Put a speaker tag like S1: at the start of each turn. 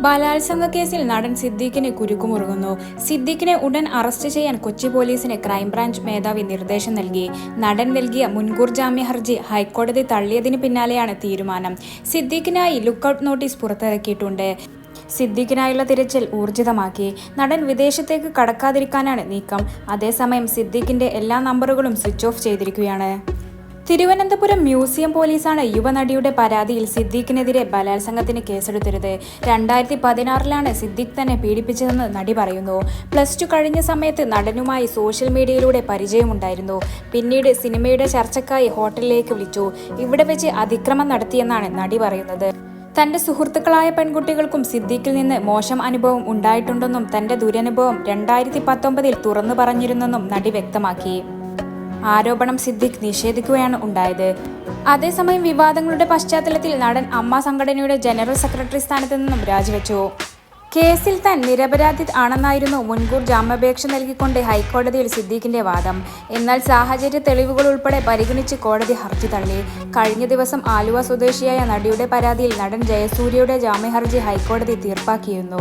S1: ബലാത്സംഗ കേസിൽ നടൻ സിദ്ദീഖിന് കുരുക്കുമുറുകുന്നു. സിദ്ദീഖിനെ ഉടൻ അറസ്റ്റ് ചെയ്യാൻ കൊച്ചി പോലീസിന് ക്രൈംബ്രാഞ്ച് മേധാവി നിർദ്ദേശം നൽകി. നടൻ നൽകിയ മുൻകൂർ ജാമ്യ ഹർജി ഹൈക്കോടതി തള്ളിയതിന് പിന്നാലെയാണ് തീരുമാനം. സിദ്ദീഖിനായി ലുക്കൌട്ട് നോട്ടീസ് പുറത്തിറക്കിയിട്ടുണ്ട്. സിദ്ദീഖിനായുള്ള തിരച്ചിൽ ഊർജിതമാക്കി. നടൻ വിദേശത്തേക്ക് കടക്കാതിരിക്കാനാണ് നീക്കം. അതേസമയം സിദ്ദീഖിന്റെ എല്ലാ നമ്പറുകളും സ്വിച്ച് ഓഫ് ചെയ്തിരിക്കുകയാണ്. തിരുവനന്തപുരം മ്യൂസിയം പോലീസാണ് യുവനടിയുടെ പരാതിയിൽ സിദ്ദീഖിനെതിരെ ബലാത്സംഗത്തിന് കേസെടുത്തിരുത് രണ്ടായിരത്തി പതിനാറിലാണ് സിദ്ദീഖ് തന്നെ പീഡിപ്പിച്ചതെന്ന് നടി പറയുന്നു. പ്ലസ് ടു കഴിഞ്ഞ സമയത്ത് നടനുമായി സോഷ്യൽ മീഡിയയിലൂടെ പരിചയമുണ്ടായിരുന്നു. പിന്നീട് സിനിമയുടെ ചർച്ചക്കായി ഹോട്ടലിലേക്ക് വിളിച്ചു. ഇവിടെ വെച്ച് അതിക്രമം നടത്തിയെന്നാണ് നടി പറയുന്നത്. തന്റെ സുഹൃത്തുക്കളായ പെൺകുട്ടികൾക്കും സിദ്ദീഖിൽ നിന്ന് മോശം അനുഭവം ഉണ്ടായിട്ടുണ്ടെന്നും തന്റെ ദുരനുഭവം രണ്ടായിരത്തി പത്തൊമ്പതിൽ തുറന്നു പറഞ്ഞിരുന്നെന്നും നടി വ്യക്തമാക്കി. ആരോപണം സിദ്ദിഖ് നിഷേധിക്കുകയാണ് ഉണ്ടായത്. അതേസമയം വിവാദങ്ങളുടെ പശ്ചാത്തലത്തിൽ നടൻ അമ്മ സംഘടനയുടെ ജനറൽ സെക്രട്ടറി സ്ഥാനത്ത് നിന്നും രാജിവെച്ചു. കേസിൽ താൻ നിരപരാധി ആണെന്നായിരുന്നു മുൻകൂർ ജാമ്യാപേക്ഷ നൽകിക്കൊണ്ട് ഹൈക്കോടതിയിൽ സിദ്ദീഖിന്റെ വാദം. എന്നാൽ സാഹചര്യ തെളിവുകൾ ഉൾപ്പെടെ പരിഗണിച്ച് കോടതി ഹർജി തള്ളി. കഴിഞ്ഞ ദിവസം ആലുവ സ്വദേശിയായ നടിയുടെ പരാതിയിൽ നടൻ ജയസൂര്യയുടെ ജാമ്യഹർജി ഹൈക്കോടതി തീർപ്പാക്കിയിരുന്നു.